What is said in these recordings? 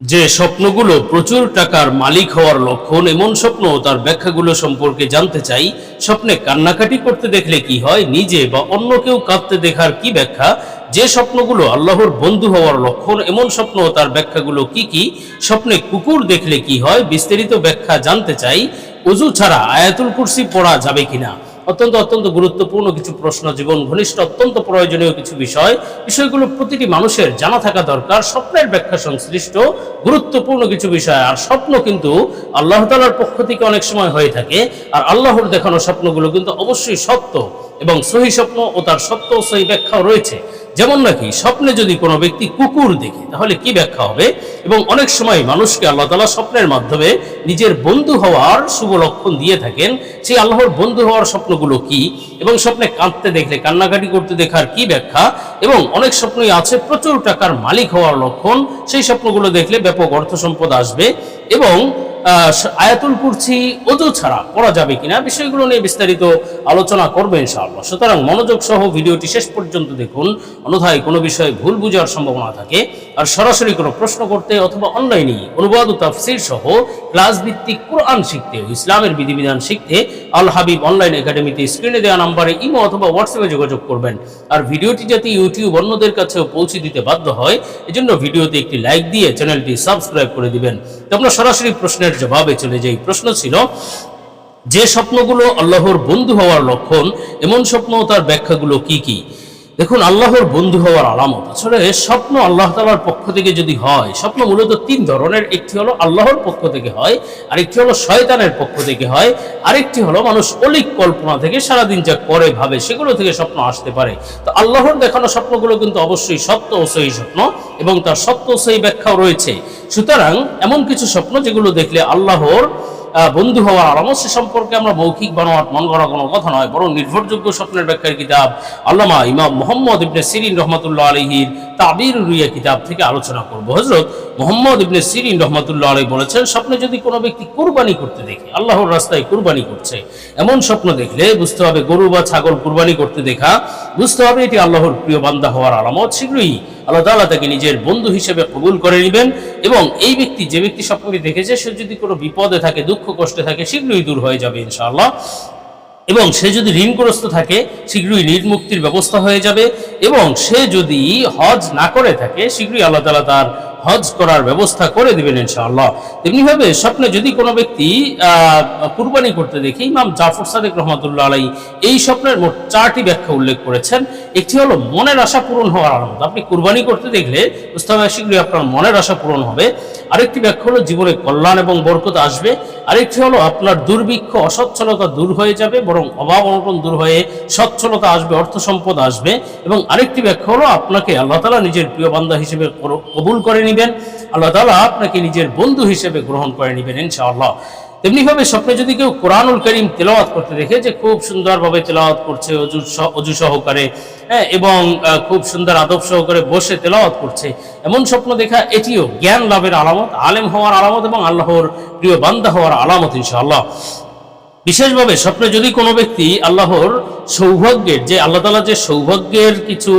যে স্বপ্নগুলো প্রচুর টাকার মালিক হওয়ার লক্ষণ, এমন স্বপ্ন তার ব্যাখ্যাগুলো সম্পর্কে জানতে চাই। স্বপ্নে কান্নাকাটি করতে দেখলে কি হয়? নিজে বা অন্য কেউ কাঁদতে দেখার কি ব্যাখ্যা? যে স্বপ্নগুলো আল্লাহর বন্ধু হওয়ার লক্ষণ, এমন স্বপ্ন তার ব্যাখ্যাগুলো কি কি? স্বপ্নে কুকুর দেখলে কি হয়? বিস্তারিত ব্যাখ্যা জানতে চাই। অজু ছাড়া আয়াতুল কুরসি পড়া যাবে কিনা? অত্যন্ত অত্যন্ত গুরুত্বপূর্ণ কিছু প্রশ্ন, জীবন ঘনিষ্ঠ, অত্যন্ত প্রয়োজনীয় কিছু বিষয়। বিষয়গুলো প্রতিটি মানুষের জানা থাকা দরকার, স্বপ্নের ব্যাখ্যা সংশ্লিষ্ট, গুরুত্বপূর্ণ কিছু বিষয়। আর স্বপ্ন কিন্তু আল্লাহ তালার পক্ষ থেকে অনেক সময় হয়ে থাকে। আর আল্লাহর দেখানো স্বপ্নগুলো কিন্তু অবশ্যই সত্য এবং সহি স্বপ্ন ও তার সত্য সহি ব্যাখ্যাও রয়েছে। যেমন নাকি স্বপ্নে যদি কোনো ব্যক্তি কুকুর দেখে, তাহলে কি ব্যাখ্যা হবে? এবং অনেক সময় মানুষকে আল্লাহ তালা স্বপ্নের মাধ্যমে নিজের বন্ধু হওয়ার শুভ লক্ষণ দিয়ে থাকেন। সেই আল্লাহর বন্ধু হওয়ার স্বপ্নগুলো কি? এবং স্বপ্নে কাঁদতে দেখলে, কান্নাকাটি করতে দেখার কি ব্যাখ্যা? এবং অনেক স্বপ্নই আছে, প্রচুর টাকার মালিক হওয়ার লক্ষণ, সেই স্বপ্নগুলো দেখলে ব্যাপক অর্থ সম্পদ আসবে। এবং আয়াতুল কুরসি অজু ছাড়া পড়া যাবে কিনা বিষয়গুলো নিয়ে বিস্তারিত আলোচনা করবে ইনশাআল্লাহ। সুতরাং মনোযোগ সহ ভিডিওটি শেষ পর্যন্ত দেখুন। অন্যথায় কোনো বিষয়ে ভুল বুঝার সম্ভাবনা থাকে। আর সরাসরি কোনো প্রশ্ন করতে অথবা অনলাইনে অনুবাদ ও তাফসির সহ ক্লাস ভিত্তিক কোরআন শিখতে ইসলামের বিধিবিধান শিখতে আল হাবিব অনলাইন একাডেমিতে স্ক্রিনে দেওয়া নাম্বারে ইমো অথবা হোয়াটসঅ্যাপে যোগাযোগ করবেন। আর ভিডিওটি যাতে ইউটিউব অন্যদের কাছেও পৌঁছে দিতে বাধ্য হয়, এজন্য ভিডিওতে একটি লাইক দিয়ে চ্যানেলটি সাবস্ক্রাইব করে দিবেন। আমরা সরাসরি প্রশ্নের জবাবে চলে যাই। প্রশ্ন ছিল, যে স্বপ্নগুলো আল্লাহর বন্ধু হওয়ার লক্ষণ, এমন স্বপ্ন তার ব্যাখ্যাগুলো কি কি? দেখুন, আল্লাহর বন্ধু হওয়ার আলামত। আসলে স্বপ্ন আল্লাহ তালার পক্ষ থেকে যদি হয়, স্বপ্ন মূলত তিন ধরনের। একটি হলো আল্লাহর পক্ষ থেকে হয়, আরেকটি হলো শয়তানের পক্ষ থেকে হয়, আরেকটি হলো মানুষ অলিক কল্পনা থেকে সারাদিন যা করে, ভাবে, সেগুলো থেকে স্বপ্ন আসতে পারে। তো আল্লাহর দেখানো স্বপ্নগুলো কিন্তু অবশ্যই সত্য ও সহি স্বপ্ন এবং তার সত্য ও সহি ব্যাখ্যাও রয়েছে। সুতরাং এমন কিছু স্বপ্ন যেগুলো দেখলে আল্লাহর বন্ধু হওয়ার আলামত সম্পর্কে আমরা মৌখিক বানোয়াট মন করা কোনো কথা নয়, বরং নির্ভরযোগ্য স্বপ্নের ব্যাখ্যার কিতাব আল্লামা ইমাম মোহাম্মদ ইবনে সিরিন রহমতুল্লাহ আলহির তাবির রুইয়া কিতাব থেকে আলোচনা করব। হজরত মোহাম্মদ ইবনে সিরিন রহমতুল্লাহ আলহী বলেছেন, স্বপ্নে যদি কোনো ব্যক্তি কুরবানি করতে দেখে, আল্লাহর রাস্তায় কুরবানি করছে, এমন স্বপ্ন দেখলে বুঝতে হবে গরু বা ছাগল কুরবানি করতে দেখা, বুঝতে হবে এটি আল্লাহর প্রিয় বান্দা হওয়ার আলামত, শীঘ্রই আল্লাহ তাআলা তাকে নিজের বন্ধু হিসেবে কবুল করে নেবেন এবং এই ব্যক্তি যে ব্যক্তি স্বপ্নটি দেখেছে, সে যদি কোনো বিপদে থাকে, দুঃখ কষ্টে থাকে, শীঘ্রই দূর হয়ে যাবে ইনশাআল্লাহ। এবং সে যদি ঋণগ্রস্ত থাকে, শীঘ্রই ঋণ মুক্তির ব্যবস্থা হয়ে যাবে এবং সে যদি হজ না করে থাকে, শীঘ্রই আল্লাহ তালা তার হজ করার ব্যবস্থা করে দিবেন ইনশাআল্লাহ। তেমনিভাবে স্বপ্নে যদি কোনো ব্যক্তি কুরবানি করতে দেখে, ইমাম জাফর সাদেক রহমতুল্লাহ আলাই এই স্বপ্নের মোট চারটি ব্যাখ্যা উল্লেখ করেছেন। একটি হলো মনের আশা পূরণ হওয়ার আনন্দ। আপনি কুরবানি করতে দেখলে হবে শীঘ্রই আপনার মনের আশা পূরণ হবে। আরেকটি ব্যাখ্যা হলো জীবনে কল্যাণ এবং বরকত আসবে। আরেকটি হলো আপনার দুর্ভিক্ষ, অসচ্ছলতা দূর হয়ে যাবে, বরং অভাব অনটন দূর হয়ে সচ্ছলতা আসবে, অর্থ সম্পদ আসবে। এবং আরেকটি ব্যাখ্যা হলো আপনাকে আল্লাহ তালা নিজের প্রিয় বান্দা হিসেবে কবুল করে নেবেন। আল্লাহ তালা আপনাকে নিজের বন্ধু হিসেবে গ্রহণ করে নেবেন, ইনশাআল্লাহ। তেমনিভাবে স্বপ্নে যদি কেউ কোরআনুল করিম তেলাওয়াত করতে দেখে যে খুব সুন্দরভাবে তেলাওয়াত করছে, অজু অজু সহকারে এবং আহ, খুব সুন্দর আদব সহকারে বসে তেলাওয়াত করছে। এমন স্বপ্ন দেখা এটিও জ্ঞান লাভের আলামত আলেম হওয়ার আলামত এবং আল্লাহর প্রিয় বান্দা হওয়ার আলামত ইনশাআল্লাহ। বিশেষভাবে স্বপ্নে যদি কোনো ব্যক্তি আল্লাহর সৌভাগ্যের যে আল্লাহ তালা যে সৌভাগ্যের কিছু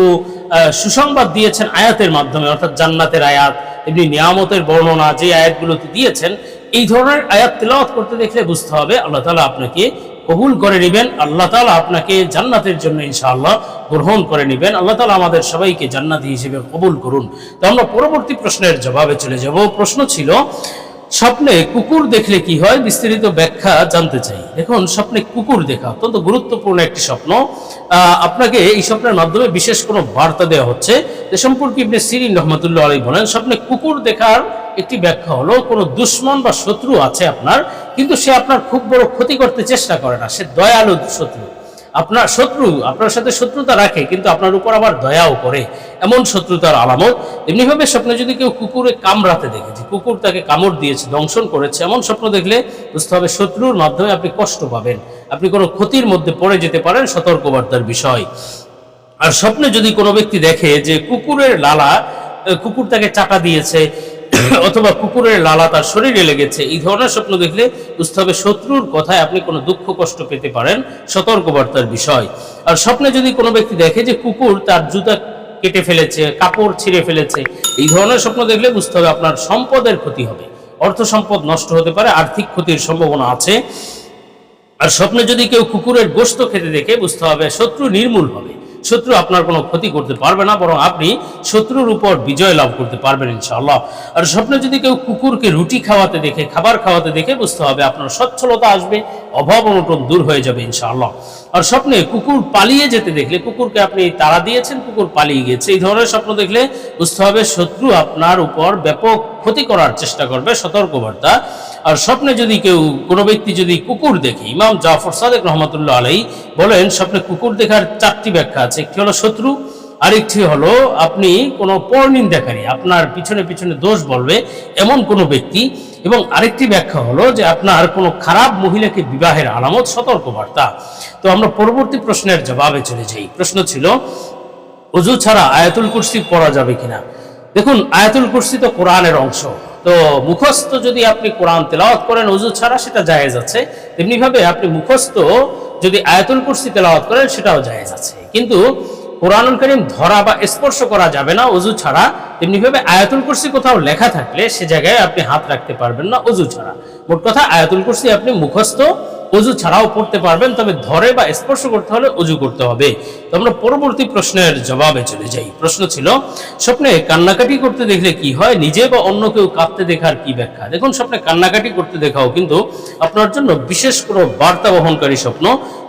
সুসংবাদ দিয়েছেন আয়াতের মাধ্যমে অর্থাৎ জান্নাতের আয়াত এমনি নিয়ামতের বর্ণনা যে আয়াতগুলোতে দিয়েছেন এই ধরনের আয়াত তেলাওয়াত করতে দেখলে বুঝতে হবে আল্লাহ তালা আপনাকে কবুল করে নেবেন, আল্লাহ তালা আপনাকে জান্নাতের জন্য ইনশাআল্লাহ গ্রহণ করে নেবেন। আল্লাহ তালা আমাদের সবাইকে জান্নাতি হিসেবে কবুল করুন। তো আমরা পরবর্তী প্রশ্নের জবাবে চলে যাব। প্রশ্ন ছিল, স্বপ্নে কুকুর দেখলে কি হয়? বিস্তারিত ব্যাখ্যা জানতে চাই। দেখুন, স্বপ্নে কুকুর দেখা অত্যন্ত গুরুত্বপূর্ণ একটি স্বপ্ন। আপনাকে এই স্বপ্নের মাধ্যমে বিশেষ কোনো বার্তা দেওয়া হচ্ছে। যে সম্পর্কে ইবনে সিরিন রহমতুল্লাহ আলী বলেন, স্বপ্নে কুকুর দেখার একটি ব্যাখ্যা হলো, কোনো দুশ্মন বা শত্রু আছে আপনার, কিন্তু সে আপনার খুব বড় ক্ষতি করতে চেষ্টা করে না, সে দয়ালু শত্রু। আপনার শত্রু আপনার সাথে শত্রুতা রাখে, কিন্তু আপনার উপর আবার দয়াও করে। এমন শত্রুতার আলামত। এমনিভাবে স্বপ্নে যদি কেউ কুকুরে কামড়াতে দেখে, যে কুকুর তাকে কামড় দিয়েছে, দংশন করেছে, এমন স্বপ্ন দেখলে বুঝতে হবে শত্রুর মাধ্যমে আপনি কষ্ট পাবেন। আপনি কোনো ক্ষতির মধ্যে পড়ে যেতে পারেন, সতর্কবার্তার বিষয়। আর স্বপ্নে যদি কোনো ব্যক্তি দেখে যে কুকুরের লালা কুকুর তাকে চাটা দিয়েছে অথবা কুকুরের লালা তার শরীরে লেগেছে, এই ধরনের স্বপ্ন দেখলে বুঝতে হবে শত্রুর কথায় আপনি কোনো দুঃখ কষ্ট পেতে পারেন, সতর্কবার্তার বিষয়। আর স্বপ্নে যদি কোনো ব্যক্তি দেখে যে কুকুর তার জুতা কেটে ফেলেছে, কাপড় ছিঁড়ে ফেলেছে, এই ধরনের স্বপ্ন দেখলে বুঝতে হবে আপনার সম্পদের ক্ষতি হবে। অর্থ সম্পদ নষ্ট হতে পারে, আর্থিক ক্ষতির সম্ভাবনা আছে। আর স্বপ্নে যদি কেউ কুকুরের গোস্ত খেতে দেখে বুঝতে হবে শত্রু নির্মূল হবে। শত্রু আপনার কোনো ক্ষতি করতে পারবে না, বরং আপনি শত্রুর উপর বিজয় লাভ করতে পারবেন ইনশাআল্লাহ। আর স্বপ্নে যদি কেউ কুকুরকে রুটি খাওয়াতে দেখে, খাবার খাওয়াতে দেখে, বুঝতে হবে আপনার সচ্ছলতা আসবে, অভাব অনটন দূর হয়ে যাবে ইনশাআল্লাহ। আর স্বপ্নে কুকুর পালিয়ে যেতে দেখলে, কুকুরকে আপনি তাড়া দিয়েছেন, কুকুর পালিয়ে গেছে, এই ধরনের স্বপ্ন দেখলে বুঝতে হবে শত্রু আপনার উপর ব্যাপক ক্ষতি করার চেষ্টা করবে, সতর্কবার্তা। আর স্বপ্নে যদি কেউ কোনো ব্যক্তি যদি কুকুর দেখে, ইমাম জাফর সাদেক রহমতুল্লাহ আলাই বলেন, স্বপ্নে কুকুর দেখার চারটি ব্যাখ্যা আছে। একটি হলো শত্রু, আরেকটি হলো আপনি কোনো পরনিন্দাকারী আপনার পিছনে পিছনে দোষ বলবে এমন কোনো ব্যক্তি। এবং আরেকটি ব্যাখ্যা হলো যে আপনার কোনো খারাপ মহিলাকে বিবাহের আলামত, সতর্কবার্তা। তো আমরা পরবর্তী প্রশ্নের জবাবে চলে যাই। প্রশ্ন ছিল অজু ছাড়া আয়াতুল কুরসি পড়া যাবে কিনা? দেখুন, আয়াতুল কুরসি তো কোরআনের অংশ। তো মুখস্থ যদি আপনি কোরআন তেলাওয়াত করেন অজু ছাড়া সেটা জায়েজ আছে। তেমনিভাবে আপনি মুখস্থ যদি আয়াতুল কুরসি তেলাওয়াত করেন, সেটাও জায়েজ আছে। কিন্তু কোরআনুল করিম ধরা বা স্পর্শ করা যাবে না, অজু ছাড়া। তেমনি ভাবে আয়াতুল কুরসি কোথাও লেখা থাকলে সে জায়গায় আপনি হাত রাখতে পারবেন না, অজু ছাড়া। মোট কথা, আয়াতুল কুরসি আপনি মুখস্থ অজু ছাড়াও পড়তে পারবেন, তবে ধরে বা স্পর্শ করতে হলে অজু করতে হবে। তো আমরা পরবর্তী প্রশ্নের জবাবে চলে যাই। প্রশ্ন ছিল, স্বপ্নে কান্নাকাটি করতে দেখলে কি হয়? নিজে বা অন্য কেউ কাঁদতে দেখার কি ব্যাখ্যা? দেখুন, স্বপ্নে কান্নাকাটি করতে দেখাও কিন্তু আপনার জন্য বিশেষ কোনো বার্তা বহনকারী স্বপ্ন।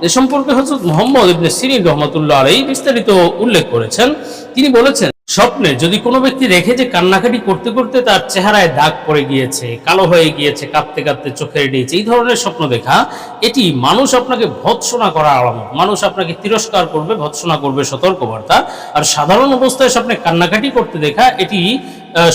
এ সম্পর্কে হচ্ছে মোহাম্মদ ইবনে সিরিন রহমতুল্লাহ আলাই বিস্তারিত উল্লেখ করেছেন। তিনি বলেছেন স্বপ্নে যদি কোনো ব্যক্তি দেখে যে কান্নাকাটি করতে করতে তার চেহারায় দাগ পড়ে গিয়েছে, কালো হয়ে গিয়েছে কাঁদতে কাঁদতে চোখের নিচে, এই ধরনের স্বপ্ন দেখা, এটি মানুষ আপনাকে ভৎসনা করা আলামত। মানুষ আপনাকে তিরস্কার করবে, ভৎসনা করবে সতর্কবার্তা। আর সাধারণ অবস্থায় স্বপ্নে কান্নাকাটি করতে দেখা, এটি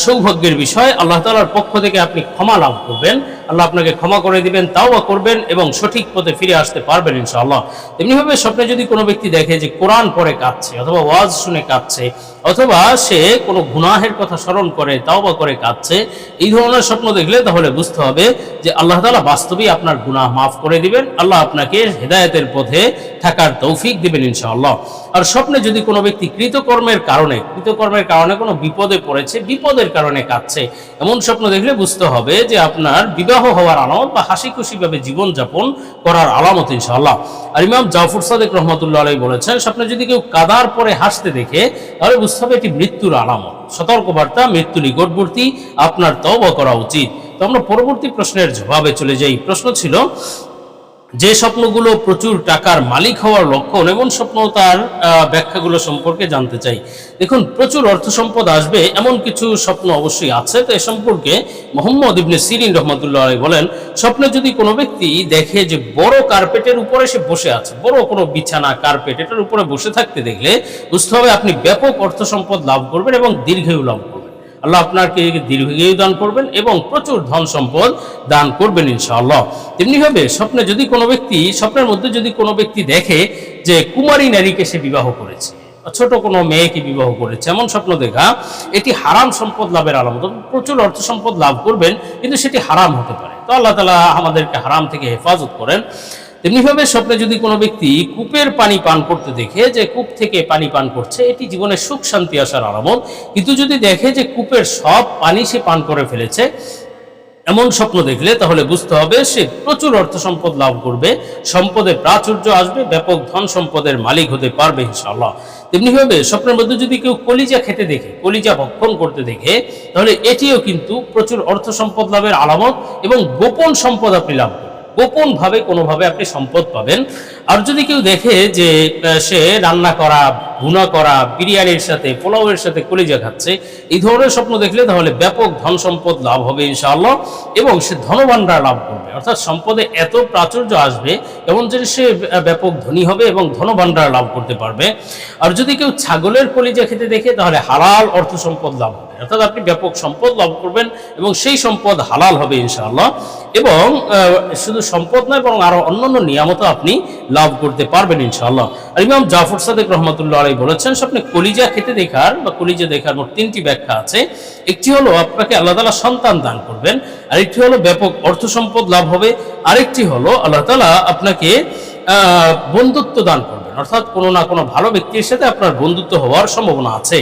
সৌভাগ্যের বিষয়। আল্লাহ তালার পক্ষ থেকে আপনি ক্ষমা লাভ করবেন। আল্লাহ আপনাকে ক্ষমা করে দিবেন তাও করবেন এবং সঠিক পথে ফিরে আসতে পারবেন ইনশাআল্লাহ। তেমনিভাবে স্বপ্নে যদি কোনো ব্যক্তি দেখে যে কোরআন পড়ে কাঁদছে অথবা ওয়াজ শুনে কাঁদছে অথবা সে কোনো গুনাহের কথা স্মরণ করে তাও করে কাঁদছে, এই ধরনের স্বপ্ন দেখলে তাহলে বুঝতে হবে যে আল্লাহ তালা বাস্তবেই আপনার গুনাহ মাফ করে দিবেন, আল্লাহ আপনাকে হেদায়েতের পথে থাকার তৌফিক দিবেন ইনশাআল্লাহ। আর স্বপ্নে যদি কোনো ব্যক্তি কৃতকর্মের কারণে কৃতকর্মের কারণে কোনো বিপদে পড়েছে, বিপদের কারণে কাঁদছে, এমন স্বপ্ন দেখলে বুঝতে হবে যে আপনার বিবাহ হওয়ার আলামত বা হাসি খুশিভাবে জীবনযাপন করার আলামত, ইনশাআল্লাহ। আর ইমাম জাফর সাদেক রহমতুল্লাহ আলাই বলেছেন, স্বপ্নে যদি কেউ কাদার পরে হাসতে দেখে, তাহলে বুঝতে হবে এটি মৃত্যুর আলামত। সতর্কবার্তা, মৃত্যু নিকটবর্তী, আপনার তব করা উচিত। তো আমরা পরবর্তী প্রশ্নের জবাবে চলে যাই। প্রশ্ন ছিল যে স্বপ্নগুলো প্রচুর টাকার মালিক হওয়ার লক্ষণ এমন স্বপ্ন তার ব্যাখ্যাগুলো সম্পর্কে জানতে চাই। দেখুন, প্রচুর অর্থ সম্পদ আসবে, এমন কিছু স্বপ্ন অবশ্যই আছে। তো এ সম্পর্কে মোহাম্মদ ইবনে সিরিন রহমতুল্লাহ বলেন, স্বপ্নে যদি কোনো ব্যক্তি দেখে যে বড় কার্পেটের উপরে সে বসে আছে, বড় কোনো বিছানা, কার্পেট, এটার উপরে বসে থাকতে দেখলে বুঝতে হবে আপনি ব্যাপক অর্থ সম্পদ লাভ করবেন এবং দীর্ঘায়ু লাভ করবেন। আল্লাহ আপনাকে দীর্ঘায়ু দান করবেন এবং প্রচুর ধন সম্পদ দান করবেন ইনশাআল্লাহ। তেমনিভাবে স্বপ্নে যদি কোনো ব্যক্তি, স্বপ্নের মধ্যে যদি কোনো ব্যক্তি দেখে যে কুমারী নারীকে সে বিবাহ করেছে ছোট কোনো মেয়েকে বিবাহ করেছে, এমন স্বপ্ন দেখা, এটি হারাম সম্পদ লাভের আলামত প্রচুর অর্থ সম্পদ লাভ করবেন, কিন্তু সেটি হারাম হতে পারে। তো আল্লাহ তালা আমাদেরকে হারাম থেকে হেফাজত করেন। তেমনিভাবে স্বপ্নে যদি কোনো ব্যক্তি কূপের পানি পান করতে দেখে যে কূপ থেকে পানি পান করছে, এটি জীবনে সুখ, শান্তি আসার আলামত কিন্তু যদি দেখে যে কূপের সব পানি সে পান করে ফেলেছে, এমন স্বপ্ন দেখলে তাহলে বুঝতে হবে সে প্রচুর অর্থ সম্পদ লাভ করবে সম্পদে প্রাচুর্য আসবে, ব্যাপক ধন সম্পদের মালিক হতে পারবে ইনশাআল্লাহ। তেমনিভাবে স্বপ্নের মধ্যে যদি কেউ কলিজা খেতে দেখে, কলিজা ভক্ষণ করতে দেখে, তাহলে এটিও কিন্তু প্রচুর অর্থ সম্পদ লাভের আলামত এবং গোপন সম্পদ আপনি লাভ করবেন গোপন ভাবে কোনোভাবে আপনি সম্পদ পাবেন। আর যদি কেউ দেখে যে সে রান্না করা, ভুনা করা, বিরিয়ানির সাথে, পোলাওয়ের সাথে কলিজা খাচ্ছে, এই ধরনের স্বপ্ন দেখলে তাহলে ব্যাপক ধন সম্পদ লাভ হবে ইনশাআল্লাহ, এবং সে ধনভাণ্ডার লাভ করবে। অর্থাৎ সম্পদে এত প্রাচুর্য আসবে, এমন যে সে ব্যাপক ধনী হবে এবং ধনভাণ্ডার লাভ করতে পারবে। আর যদি কেউ ছাগলের কলিজা খেতে দেখে, তাহলে হালাল অর্থ সম্পদ লাভ হবে। অর্থাৎ আপনি ব্যাপক সম্পদ লাভ করবেন এবং সেই সম্পদ হালাল হবে ইনশাআল্লাহ। এবং শুধু সম্পদ নয়, বরং আরও অন্যান্য নিয়ামত আপনি লাভ করতে পারবেন ইনশাআল্লাহ। আর ইমাম জাফর সাদেক রহমতুল্লাহ আলাই বলেছেন, স্বপ্নে কলিজা খেতে দেখার বা কলিজা দেখার মোট তিনটি ব্যাখ্যা আছে। একটি হলো, আপনাকে আল্লাহ তালা সন্তান দান করবেন, আরেকটি হলো, ব্যাপক অর্থ সম্পদ লাভ হবে, আরেকটি হলো, আল্লাহ তালা আপনাকে বন্ধুত্ব দান করবেন। অর্থাৎ কোনো না কোনো ভালো ব্যক্তির সাথে আপনার বন্ধুত্ব হওয়ার সম্ভাবনা আছে।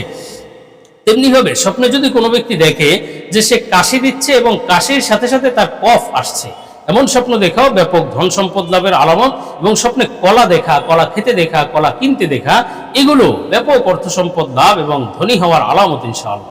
তেমনিভাবে স্বপ্নে যদি কোনো ব্যক্তি দেখে যে সে কাশি দিচ্ছে এবং কাশির সাথে সাথে তার কফ আসছে এমন স্বপ্ন দেখাও, ব্যাপক ধন সম্পদ লাভের আলামত এবং স্বপ্নে কলা দেখা, কলা খেতে দেখা, কলা কিনতে দেখা, এগুলো ব্যাপক অর্থ সম্পদ, লাভ এবং ধনী হওয়ার আলামত ইনশাআল্লাহ।